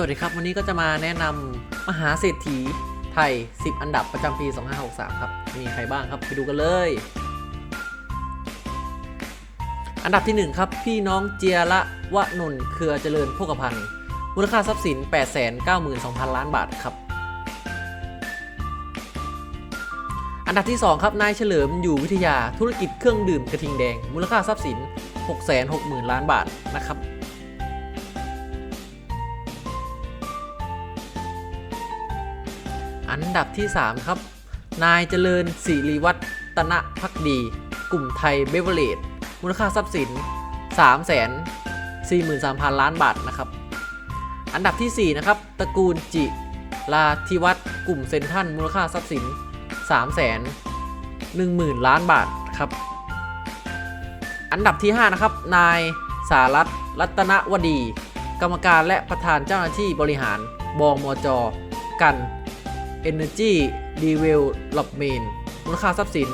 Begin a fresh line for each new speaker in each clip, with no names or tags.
สวัสดีครับ วันนี้ก็จะมาแนะนำมหาเศรษฐีไทย 10 อันดับประจำปี 2563 ครับ มีใครบ้างครับ ไปดูกันเลย อันดับที่ 1 ครับ พี่น้องเจียระวะนนท์เครือเจริญโภคภัณฑ์มูลค่าทรัพย์สิน 892,000 ล้านบาทครับ อันดับที่ 2 ครับ นายเฉลิมอยู่วิทยาธุรกิจเครื่องดื่มกระทิงแดง มูลค่าทรัพย์สิน 660,000 ล้านบาทนะครับ อันดับที่ 3 ครับ นายเจริญศิริวัฒนพักดี กลุ่มไทยเบเวอร์เรจมูลค่าทรัพย์สิน 3 4 3 0 0 0 ล้านบาทนะครับ อันดับทีสี่ 4 นะครับ ตระกูลจิลาธิวัฒน์กลุ่มเซนทันมูลค่าทรัพย์สิน 3 1 0 0 0 0 ล้านบาทครับ อันดับที่ 5 นะครับ นายสารัตรัตนวดี กรรมการและประธานเจ้าหน้าที่บริหารบมจ กัน Energy Development มูลค่าทรัพย์สิน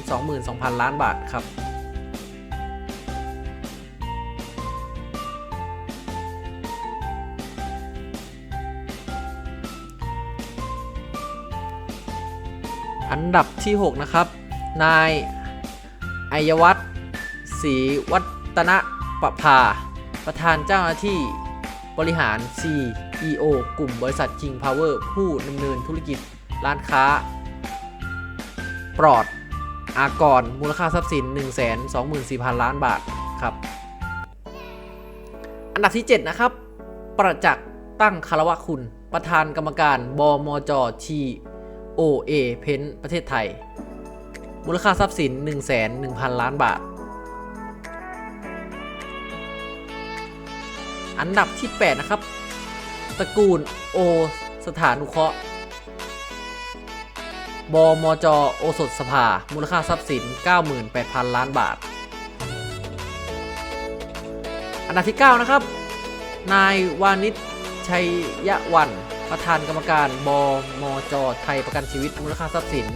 222,000 ล้านบาทครับอันดับที่ 6 นะครับ นายอัยวัฒน์ศรีวัฒนประภา ประธานเจ้าหน้าที่บริหาร CEO กลุ่มบริษัท King Power ผู้ดำเนินธุรกิจร้านค้า ปลอด อากร มูลค่าทรัพย์สิน 124,000 ล้านบาทครับ อันดับที่ 7 นะครับ ประจักษ์ตั้งคารวะคุณ ประธานกรรมการบมจทีโอเอเพนประเทศไทย มูลค่าทรัพย์สิน1,1,000 ล้านบาท อันดับที่ 8 นะครับ ตระกูลโอสถานุเคราะห์บมจ โอสถสภา มูลค่าทรัพย์สิน 98,000 ล้านบาท อันดับที่ 9 นะครับ นายวานิชชัยยะวัน ประธานกรรมการ บมจ ไทยประกันชีวิต มูลค่าทรัพย์สิน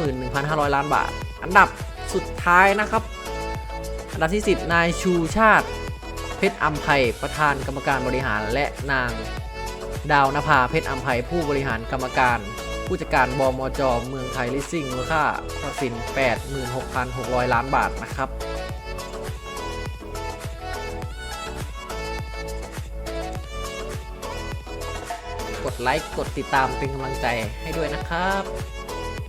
91,500 ล้านบาท อันดับสุดท้ายนะครับ อันดับที่ 10 นายชูชาติ เพชรอัมไพประธานกรรมการบริหารและนาง ดาวนภาเพชรอัมไพผู้บริหารกรรมการ ผู้จัดการบมจเมืองไทยลิสซิ่งมูลค่าทรัพย์สิน 86,600 ล้านบาทนะครับกดไลค์ กดติดตามเป็นกำลังใจให้ด้วยนะครับ